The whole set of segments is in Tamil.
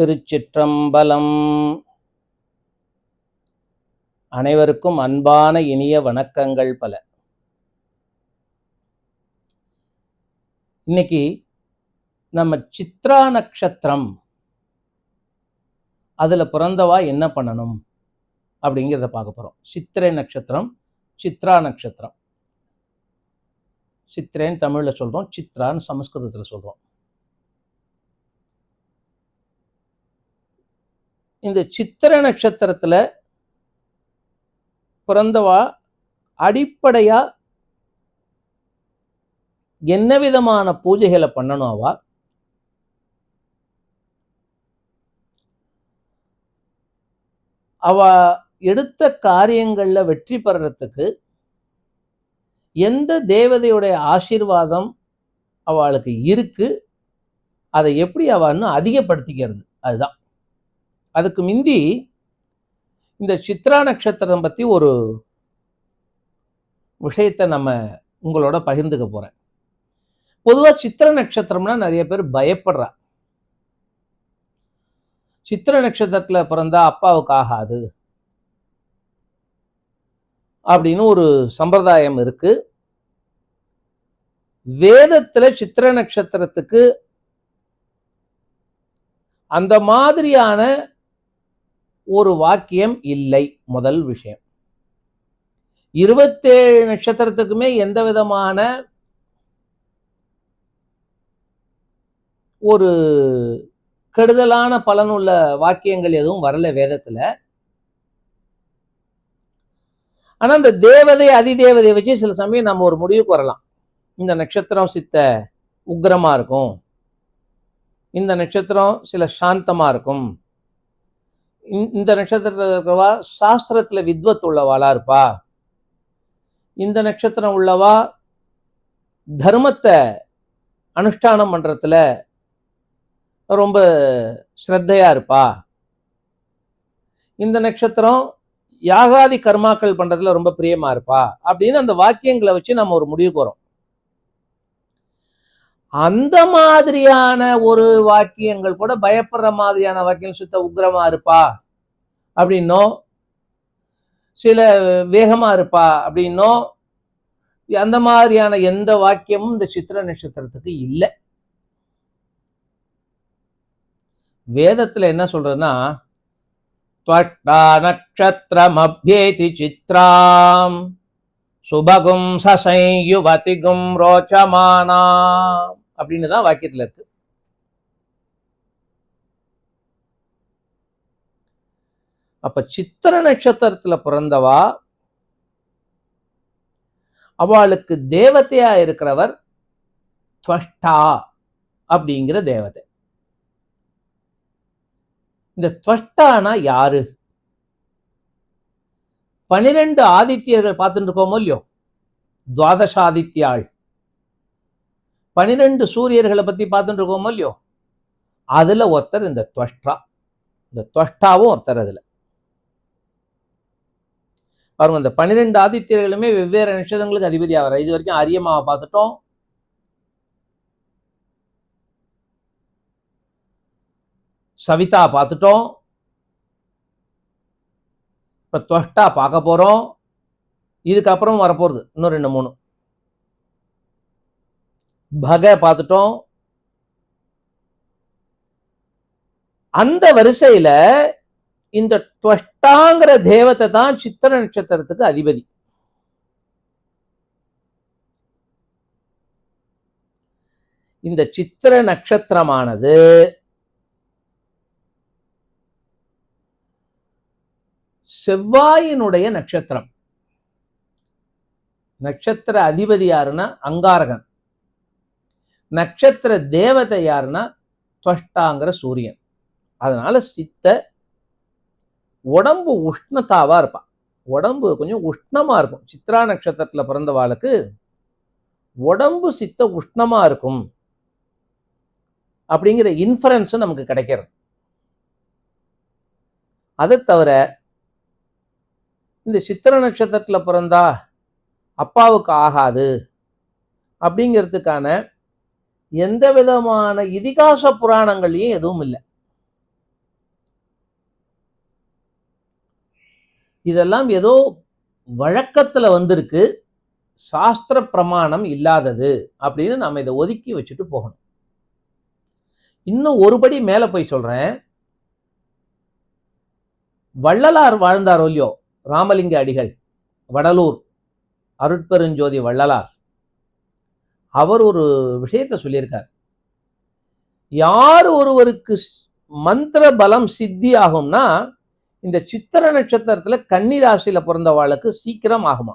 திருச்சிற்றம்பலம். அனைவருக்கும் அன்பான இனிய வணக்கங்கள் பல. இன்னைக்கு நம்ம சித்ரா நட்சத்திரம் அதுல பிறந்தவா என்ன பண்ணணும் அப்படிங்கிறத பார்க்க போறோம். சித்திரை நட்சத்திரம் சித்ரா நட்சத்திரம். சித்திரேன்னு தமிழில் சொல்றோம் சித்ரான்னு சமஸ்கிருதத்தில் சொல்றோம். இந்த சித்திர நட்சத்திரத்துல பிறந்தவா? அடிப்படையா என்ன விதமான பூஜைகளை பண்ணணும் அவ? அவ எடுத்த காரியங்கள்ல வெற்றி பெறறதுக்கு எந்த தேவதையுடைய ஆசீர்வாதம் அவளுக்கு இருக்கு? அதை எப்படி அவன்னு அதிகப்படுத்திக்கிறது? அதுதான். அதுக்கு முந்தி இந்த சித்ரா நட்சத்திரம் பத்தி ஒரு விஷயத்தை நம்ம உங்களோட பகிர்ந்துக்க போறேன். பொதுவா சித்திர நட்சத்திரம்னா நிறைய பேர் பயப்படுறா. சித்திர நட்சத்திரத்துல பிறந்தா அப்பாவுக்கு ஆகாது. அப்படின்னு ஒரு சம்பிரதாயம் இருக்கு. வேதத்துல சித்திர நட்சத்திரத்துக்கு அந்த மாதிரியான ஒரு வாக்கியம் இல்லை. முதல் விஷயம். இருபத்தேழு நட்சத்திரத்துக்குமே எந்த விதமான ஒரு கெடுதலான பலனுள்ள வாக்கியங்கள் எதுவும் வரல வேதத்துல. ஆனா இந்த தேவதை அதிதேவதையை வச்சு சில சமயம் நம்ம ஒரு முடிவுக்கு வரலாம். இந்த நட்சத்திரம் சித்த உக்கிரமா இருக்கும். இந்த நட்சத்திரம் சில சாந்தமா இருக்கும். இந்த- இந்த நட்சத்திரத்தில் இருக்கிறவா சாஸ்திரத்துல வித்வத் உள்ளவாளா இருப்பா. இந்த நட்சத்திரம் உள்ளவா தர்மத்தை அனுஷ்டானம் பண்றதுல ரொம்ப ஸ்ரத்தையாக இருப்பா. இந்த நட்சத்திரம் யாகாதி கர்மாக்கள் பண்றதுல ரொம்ப பிரியமா இருப்பா. அப்படின்னு அந்த வாக்கியங்களை வச்சு நம்ம ஒரு முடிவுக்கு வரோம் அந்த மாதிரியான ஒரு வாக்கியங்கள் கூட பயப்படுற மாதிரியான வாக்கியம் சுத்த உக்கிரமா இருப்பா அப்படின்னோ சில வேகமா இருப்பா அப்படின்னோ அந்த மாதிரியான எந்த வாக்கியமும் இந்த சித்திர நட்சத்திரத்துக்கு இல்லை வேதத்துல என்ன சொல்றதுன்னா त्वष्टा नक्षत्रमभ्येति चित्राम् சுபகும் சசையுவதிகும் ரோச்சமானா அப்படின்னு தான் வாக்கியத்தில் இருக்கு. அப்ப சித்திர நட்சத்திரத்துல பிறந்தவா? அவளுக்கு தேவதையா இருக்கிறவர் துவஷ்டா அப்படிங்கிற தேவதை. இந்த துவஷ்டானா யாரு? பனிரெண்டு ஆதித்யர்கள் பார்த்துட்டு இருக்கோமோ இல்லையோ? துவாதசாதித்யாள். பனிரெண்டு சூரியர்களை பத்தி பார்த்துட்டு இருக்கோமோ இல்லையோ? அதுல ஒருத்தர் இந்த துவஷ்டா இந்த துவஷ்டாவும் ஒருத்தர் அதுல. பாருங்க இந்த பன்னிரெண்டு ஆதித்யர்களுமே வெவ்வேறு நிஷேதங்களுக்கு அதிபதி ஆகிறார் இது வரைக்கும் அரியமாவை பார்த்துட்டோம். சவிதா பார்த்துட்டோம். இப்போ துவஷ்டா பார்க்க போறோம். இதுக்கப்புறம் வரப்போகிறது இன்னும் ரெண்டு மூணு. பக பார்த்துட்டோம். அந்த வரிசையில இந்த துவஷ்டாங்கிற தேவத்தை தான் சித்திர நட்சத்திரத்துக்கு அதிபதி. இந்த சித்திர நட்சத்திரமானது செவ்வாயினுடைய நட்சத்திரம். நட்சத்திர அதிபதி யாருன்னா அங்காரகன். நட்சத்திர தேவதை யாருன்னா துவஷ்டாங்கிற சூரியன். அதனால சித்த உடம்பு உஷ்ணத்தாவாக இருப்பான். உடம்பு கொஞ்சம் உஷ்ணமா இருக்கும். சித்ரா நட்சத்திரத்துல பிறந்தவாளுக்கு உடம்பு சித்த உஷ்ணமா இருக்கும் அப்படிங்கிற இன்ஃபரன்ஸும் நமக்கு கிடைக்கிறது. அதை தவிர இந்த சித்திர நட்சத்திரத்துல பிறந்தா அப்பாவுக்கு ஆகாது அப்படிங்கிறதுக்கான எந்த விதமான இதிகாச புராணங்களையும் எதுவும் இல்லை. இதெல்லாம் ஏதோ வழக்கத்தில் வந்திருக்கு. சாஸ்திர பிரமாணம் இல்லாதது அப்படின்னு நம்ம இதை ஒதுக்கி வச்சுட்டு போகணும். இன்னும் ஒருபடி மேலே போய் சொல்கிறேன் வள்ளலார் வாழ்ந்தாரோ இல்லையோ? ராமலிங்க அடிகள் வடலூர் அருட்பெருஞ்சோதி வள்ளலார். அவர் ஒரு விஷயத்தை சொல்லியிருக்கார். யார் ஒருவருக்கு மந்திர பலம் சித்தி ஆகும்னா இந்த சித்திர நட்சத்திரத்துல கன்னி பிறந்த பிறந்தவாளுக்கு சீக்கிரம் ஆகுமா?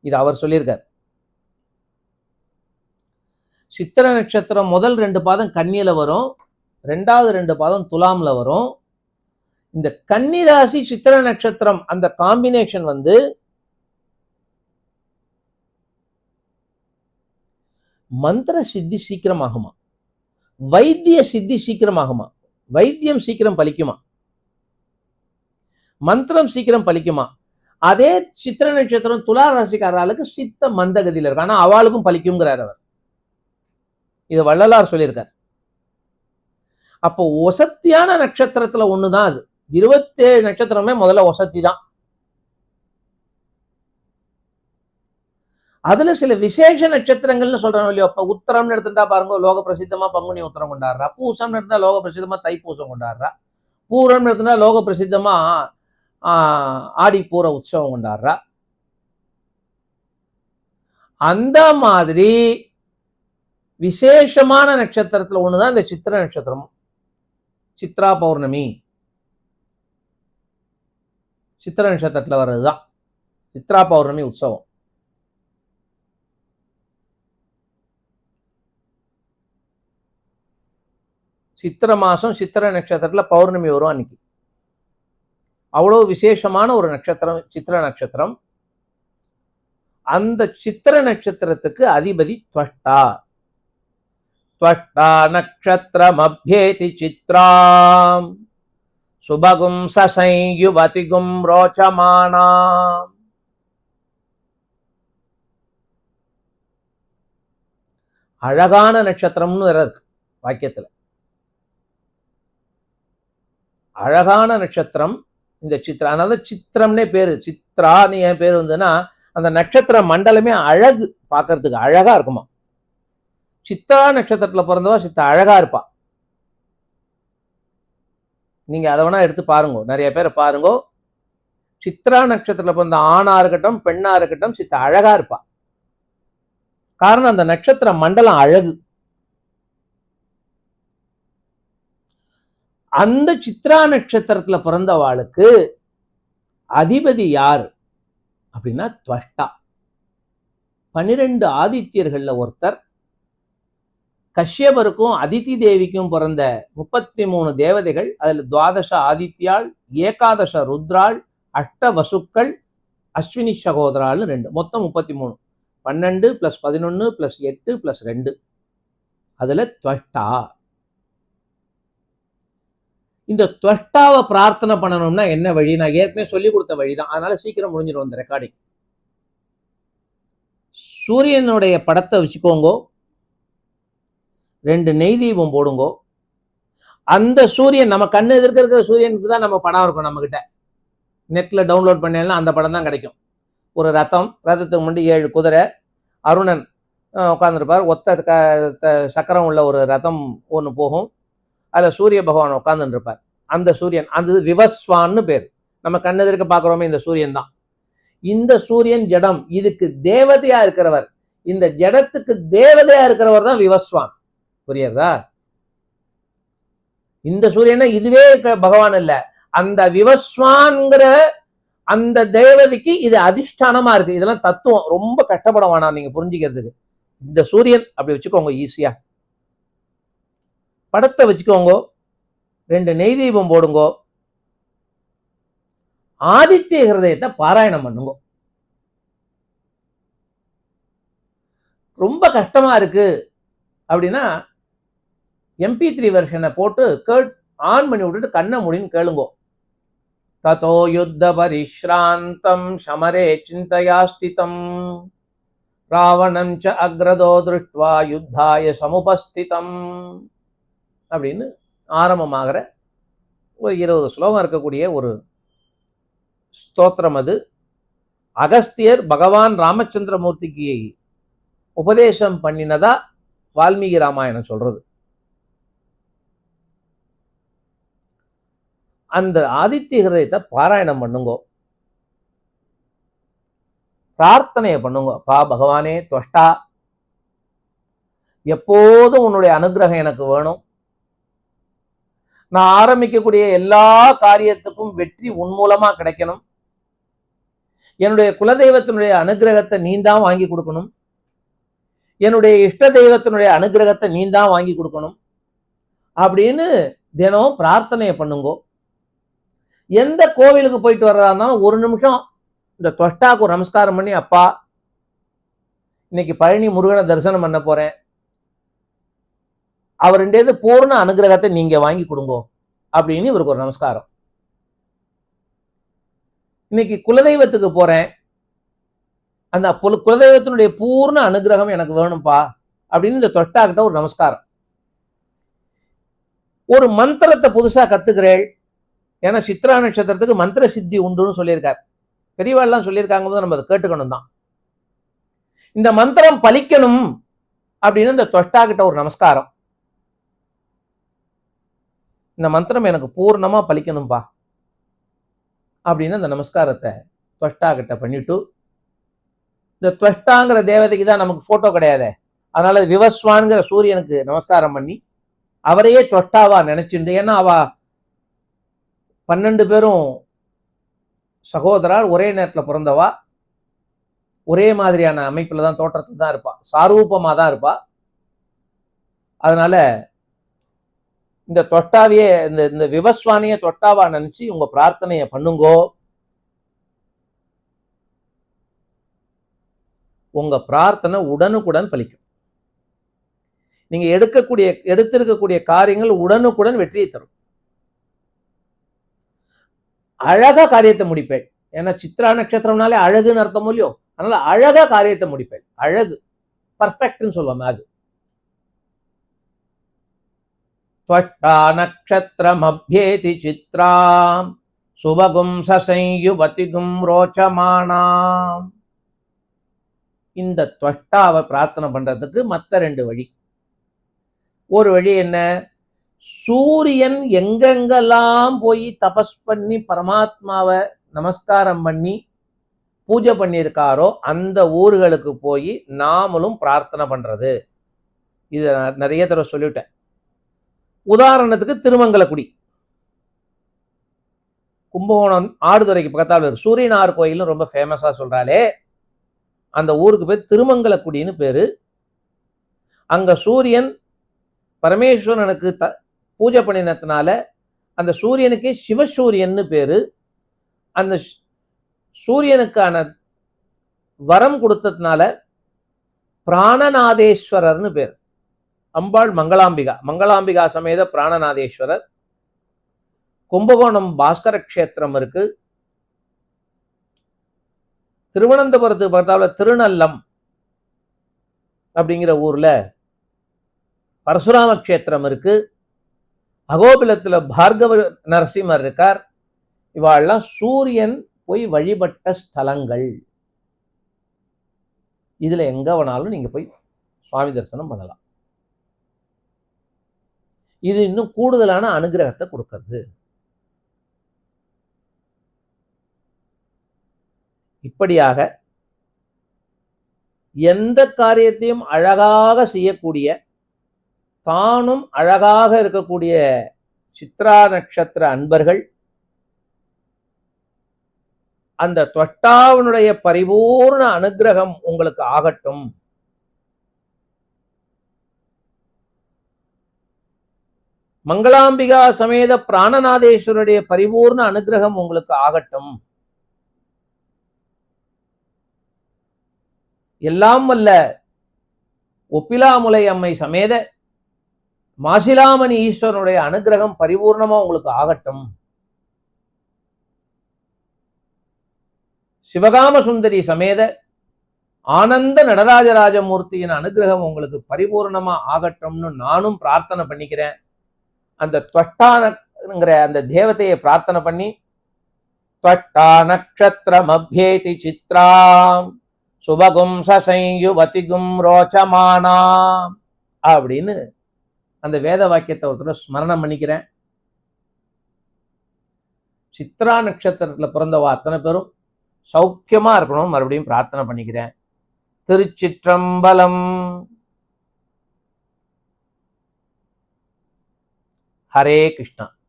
இது அவர் சொல்லியிருக்கார். சித்திர நட்சத்திரம் முதல் ரெண்டு பாதம் கன்னியில வரும் ரெண்டாவது ரெண்டு பாதம் துலாமில் வரும். இந்த கன்னி ராசி சித்திர நட்சத்திரம் அந்த காம்பினேஷன் வந்து மந்திர சித்தி சீக்கிரம் ஆகுமா வைத்திய சித்தி சீக்கிரம் ஆகுமா வைத்தியம் சீக்கிரம் பலிக்குமா? மந்திரம் சீக்கிரம் பலிக்குமா? அதே சித்திர நட்சத்திரம் துலா ராசிக்காரர்களுக்கு சித்த மந்தகதியில் இருக்கு. ஆனா அவளுக்கும் பலிக்குங்கிறார் அவர். இது வள்ளலார் சொல்லியிருக்கார். அப்போ ஒசத்தியான நட்சத்திரத்துல ஒண்ணுதான் அது. இருபத்தேழு நட்சத்திரமே முதல்ல ஒசத்தி தான் அதுல சில விசேஷ நட்சத்திரங்கள்னு சொல்றோம் இல்லையோ இப்ப உத்தரம்னு எடுத்துட்டா பாருங்க லோக பிரசித்தமா பங்குனி உத்தரம் கொண்டாடுறா. பூசம்னு எடுத்தா லோக பிரசித்தமா தைப்பூசம் கொண்டாடுறா. பூரம்னு எடுத்தா லோக பிரசித்தமா ஆடி பூர உற்சவம் கொண்டாடுறா. அந்த மாதிரி விசேஷமான நட்சத்திரத்துல ஒண்ணுதான் இந்த சித்திர நட்சத்திரம். சித்ரா பௌர்ணமி. சித்திர நட்சத்திரத்துல வர்றதுதான். சித்ரா பௌர்ணமி உற்சவம். சித்திர மாசம் சித்திர நட்சத்திரத்துல பௌர்ணமி வரும் அன்னைக்கு. அவ்வளோ விசேஷமான ஒரு நட்சத்திரம் சித்திர நட்சத்திரம். அந்த சித்திர நட்சத்திரத்துக்கு அதிபதி துவஷ்டா துவஷ்டா நட்சத்திரமப்யேதி சித்ராம். சுபகும் சசையுவதிகும் ரோச்சமானாம். அழகான நட்சத்திரம்னு வேற இருக்கு வாக்கியத்துல. அழகான நட்சத்திரம். இந்த சித்ரா அதனால சித்திரம்னே பேர். சித்ரான்னு என் பேர் வந்துன்னா அந்த நட்சத்திர மண்டலமே அழகு பார்க்கறதுக்கு அழகாக இருக்குமா? சித்ரா நட்சத்திரத்தில் பிறந்தவா சித்த அழகா இருப்பா. நீங்கள் அதை வேணா எடுத்து பாருங்க. நிறைய பேரை பாருங்க. சித்ரா நட்சத்திரத்தில் பிறந்த ஆணாக இருக்கட்டும் பெண்ணா இருக்கட்டும் சித்த அழகா இருப்பா. காரணம் அந்த நட்சத்திர மண்டலம் அழகு. அந்த சித்ரா நட்சத்திரத்துல பிறந்தவாளுக்கு அதிபதி யார் அப்படின்னா துவஷ்டா. பன்னிரெண்டு ஆதித்யர்கள்ல ஒருத்தர். கஷ்யபருக்கும் அதித்தி தேவிக்கும் பிறந்த முப்பத்தி மூணு தேவதைகள் அதில் துவாதச ஆதித்யாள் ஏகாதச ருத்ராள் அஷ்ட வசுக்கள் அஸ்வினி சகோதராள்னு ரெண்டு மொத்தம் முப்பத்தி மூணு பன்னெண்டு ப்ளஸ் பதினொன்னு ப்ளஸ் எட்டு ப்ளஸ் ரெண்டு. அதில் துவஷ்டா. இந்த தொட்டாவை பிரார்த்தனை பண்ணணும்னா என்ன வழி? நான் ஏற்கனவே சொல்லி கொடுத்த வழி தான் அதனால சீக்கிரம் முடிஞ்சிடும் இந்த ரெக்கார்டிங் சூரியனுடைய படத்தை வச்சுக்கோங்கோ. ரெண்டு நெய் தீபம் போடுங்கோ. அந்த சூரியன் நம்ம கண்ணு எதிர்க்க இருக்கிற சூரியனுக்கு தான் நம்ம படம் இருக்கும் நம்ம கிட்ட டவுன்லோட் பண்ணலாம் அந்த படம் தான் கிடைக்கும். ஒரு ரதம் ரதத்துக்கு முன்னாடி ஏழு குதிரை அருணன் உட்காந்துருப்பார் ஒத்த க- த- சக்கரம் உள்ள ஒரு ரதம் ஒன்று போகும். அதில் சூரிய பகவான் உட்கார்ந்துட்டு இருப்பார் அந்த சூரியன் அது விவஸ்வான்னு பேர். நம்ம கண்ணெதிர்க்க பார்க்குறோமே இந்த சூரியன் தான். இந்த சூரியன் ஜடம் இதுக்கு தேவதையா இருக்கிறவர். இந்த ஜடத்துக்கு தேவதையா இருக்கிறவர் தான் விவஸ்வான். புரியுறதா? இந்த சூரியனை இதுவே பகவான் இல்ல. அந்த விவஸ்வான்ங்கிற அந்த தேவதைக்கு இது அதிஷ்டானமா இருக்கு. இதெல்லாம் தத்துவம். ரொம்ப கஷ்டப்பட வேணாம் நீங்க புரிஞ்சுக்கிறதுக்கு. இந்த சூரியன் அப்படி வச்சுக்கோங்க ஈஸியா படத்தை வச்சுக்கோங்க. ரெண்டு நெய் தீபம் போடுங்கோ. ஆதித்ய ஹிருதயத்தை பாராயணம் பண்ணுங்க. ரொம்ப கஷ்டமா இருக்கு அப்படின்னா எம்பி த்ரீ வெர்ஷனை போட்டு கேட் ஆன் பண்ணி விட்டுட்டு கண்ணை முடின்னு கேளுங்கோ. ததோ யுத்த பரிஷ்ராந்தம் சமரே சிந்தையா ஸ்திதம் ராவணம் ச அக்ரதோ திருஷ்டுவா யுத்தாய சமுபஸ்திதம். அப்படின்னு ஆரம்பமாகிற ஒரு இருபது ஸ்லோகம் இருக்கக்கூடிய ஒரு ஸ்தோத்திரம் அது. அகஸ்தியர் பகவான் ராமச்சந்திரமூர்த்திக்கு உபதேசம் பண்ணினதா வால்மீகி ராமாயணம் சொல்றது. அந்த ஆதித்ய ஹிரதயத்தை பாராயணம் பண்ணுங்கோ. பிரார்த்தனையை பண்ணுங்க. பா பகவானே தொஷ்டா எப்போதும் உன்னுடைய அனுகிரகம் எனக்கு வேணும். நான் ஆரம்பிக்கக்கூடிய எல்லா காரியத்துக்கும் வெற்றி உன் மூலமா கிடைக்கணும். என்னுடைய குலதெய்வத்தினுடைய அனுகிரகத்தை நீ தான் வாங்கி கொடுக்கணும். என்னுடைய இஷ்ட தெய்வத்தினுடைய அனுகிரகத்தை நீ தான் வாங்கி கொடுக்கணும். அப்படின்னு தினம் பிரார்த்தனையை பண்ணுங்கோ. எந்த கோவிலுக்கு போயிட்டு வர்றதா இருந்தாலும் ஒரு நிமிஷம் இந்த தொஷ்டாக்கு ஒரு நமஸ்காரம் பண்ணி அப்பா இன்னைக்கு பழனி முருகனை தரிசனம் பண்ண போறேன். அவருடையது பூர்ண அனுகிரகத்தை நீங்க வாங்கி கொடுங்கோ அப்படின்னு இவருக்கு ஒரு நமஸ்காரம். இன்னைக்கு குலதெய்வத்துக்கு போறேன். அந்த புல- குலதெய்வத்தினுடைய பூர்ண அனுகிரகம் எனக்கு வேணும்ப்பா அப்படின்னு இந்த தொட்டாக்கிட்ட கிட்ட ஒரு நமஸ்காரம். ஒரு மந்திரத்தை புதுசா கத்துக்கிறேள். ஏன்னா சித்ரா நட்சத்திரத்துக்கு மந்திர சித்தி உண்டுன்னு சொல்லியிருக்கார். பெரியவாள்லாம் சொல்லியிருக்காங்க போது நம்ம அதை கேட்டுக்கணும் தான் இந்த மந்திரம் பலிக்கணும் அப்படின்னு இந்த தொஷ்டா கிட்ட ஒரு நமஸ்காரம். இந்த மந்திரம் எனக்கு பூர்ணமா பலிக்கணும்பா. அப்படின்னு அந்த நமஸ்காரத்தை துவஷ்டா கிட்ட பண்ணிட்டு இந்த துவஷ்டாங்கிற தேவதைக்கு தான் நமக்கு ஃபோட்டோ கிடையாதே. அதனால விவஸ்வான்கிற சூரியனுக்கு நமஸ்காரம் பண்ணி அவரையே தொட்டாவா நினைச்சுண்டு ஏன்னா அவ பன்னெண்டு பேரும் சகோதரால் ஒரே நேரத்தில் பிறந்தவா ஒரே மாதிரியான அமைப்பில் தான் தோற்றத்தில் தான் இருப்பாள் சாரூபமாக தான் இருப்பாள் அதனால இந்த தொட்டாவையே இந்த இந்த விவஸ்வானிய தொட்டாவா நினைச்சு உங்க பிரார்த்தனையை பண்ணுங்கோ. உங்க பிரார்த்தனை உடனுக்குடன் பலிக்கும். நீங்க எடுக்கக்கூடிய எடுத்திருக்கக்கூடிய காரியங்கள் உடனுக்குடன் வெற்றியை தரும். அழகா காரியத்தை முடிப்பேன். ஏன்னா சித்ரா நட்சத்திரம்னாலே அழகுன்னு அர்த்தம் இல்லையோ? அதனால அழகா காரியத்தை முடிப்பேன். அழகு. பர்ஃபெக்ட்னு சொல்லுவாங்க அது. त्वष्टा नक्षत्रमभ्येति चित्राम् சுபகும் சசையுவதிகும் ரோச்சமானாம் இந்த துவஷ்டாவை பிரார்த்தனை பண்றதுக்கு மற்ற ரெண்டு வழி ஒரு வழி என்ன சூரியன் எங்கெங்கெல்லாம் போய் தபஸ் பண்ணி பரமாத்மாவை நமஸ்காரம் பண்ணி பூஜை பண்ணியிருக்காரோ அந்த ஊர்களுக்கு போய் நாமளும் பிரார்த்தனை பண்றது இதை நான் நிறைய தடவை சொல்லிவிட்டேன் உதாரணத்துக்கு திருமங்கலக்குடி. கும்பகோணம் ஆடுதுறைக்கு பக்கத்தால் இருக்கு. சூரியனார் கோயிலும் ரொம்ப ஃபேமஸாக சொல்கிறாலே அந்த ஊருக்கு பேர் திருமங்கலக்குடின்னு பேர். அங்கே சூரியன் பரமேஸ்வரனுக்கு த பூஜை பண்ணினதுனால அந்த சூரியனுக்கே சிவசூரியன்னு பேர். அந்த சூரியனுக்கான வரம் கொடுத்ததுனால பிராணநாதேஸ்வரர்னு பேர். அம்பாள் மங்களாம்பிகா. மங்களாம்பிகா சமேத பிராணநாதேஸ்வரர். கும்பகோணம் பாஸ்கர க்ஷேத்திரம் இருக்கு. திருவனந்தபுரத்துக்கு பார்த்தாவில் திருநல்லம் அப்படிங்கிற ஊர்ல பரசுராம க்ஷேத்திரம் இருக்கு. அகோபிலத்தில் பார்கவ நரசிம்மர் இருக்கார். இவாள்லாம் சூரியன் போய் வழிபட்ட ஸ்தலங்கள். இதுல எங்க வேணாலும் நீங்க போய் சுவாமி தரிசனம் பண்ணலாம். இது இன்னும் கூடுதலான அனுகிரகத்தை கொடுக்கறது. இப்படியாக எந்த காரியத்தையும் அழகாக செய்யக்கூடிய தானும் அழகாக இருக்கக்கூடிய சித்ரா நட்சத்திர அன்பர்கள் அந்த தொட்டாவனுடைய பரிபூர்ண அனுகிரகம் உங்களுக்கு ஆகட்டும். மங்களாம்பிகா சமேத பிராணநாதேஸ்வருடைய பரிபூர்ண அனுகிரகம் உங்களுக்கு ஆகட்டும். எல்லாம் வல்ல ஒப்பிலாமுலை அம்மை சமேத மாசிலாமணி ஈஸ்வரனுடைய அனுகிரகம் பரிபூர்ணமா உங்களுக்கு ஆகட்டும். சிவகாம சுந்தரி சமேத ஆனந்த நடராஜராஜமூர்த்தியின் அனுகிரகம் உங்களுக்கு பரிபூர்ணமா ஆகட்டும்னு நானும் பிரார்த்தனை பண்ணிக்கிறேன். அந்த தொட்டானங்கிற அந்த தேவதையை பிரார்த்தனை பண்ணி தொட்டா நட்சத்திரம் அபியேதி சித்ராம் சுபகும் சசையுவதிகும் ரோச்சமானாம் அப்படின்னு அந்த வேத வாக்கியத்தை ஒருத்தர் ஸ்மரணம் பண்ணிக்கிறேன். சித்ரா நட்சத்திரத்தில் பிறந்தவா அத்தனை பேரும் சௌக்கியமாக இருக்கணும் மறுபடியும் பிரார்த்தனை பண்ணிக்கிறேன். திருச்சிற்றம்பலம் हरे कृष्णा।